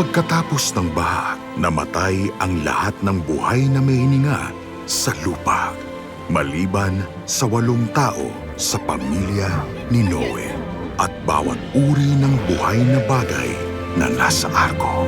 Pagkatapos ng baha, namatay ang lahat ng buhay na may hininga sa lupa. Maliban sa walong tao sa pamilya ni Noe at bawat uri ng buhay na bagay na nasa arko.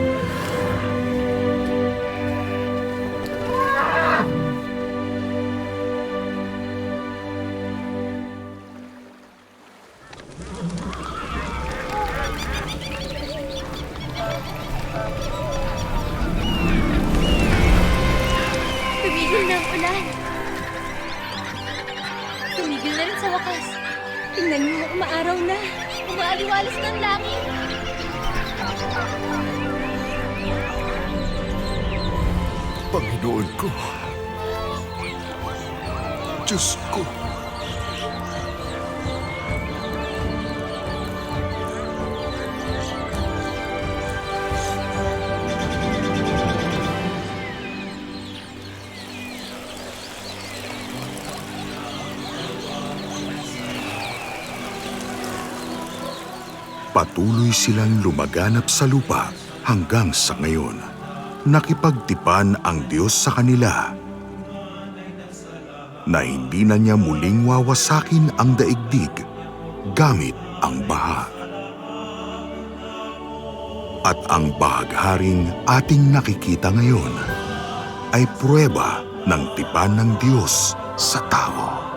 Ulan. Tumigil na rin sa wakas. Tingnan niyo, umaaraw na. Umaaliwalas ng langit. Panginoon ko, Diyos ko, Patuloy silang lumaganap sa lupa hanggang sa ngayon. Nakipagtipan ang Diyos sa kanila na hindi na niya muling wawasakin ang daigdig gamit ang baha. At ang bahagharing ating nakikita ngayon ay pruweba ng tipan ng Diyos sa tao.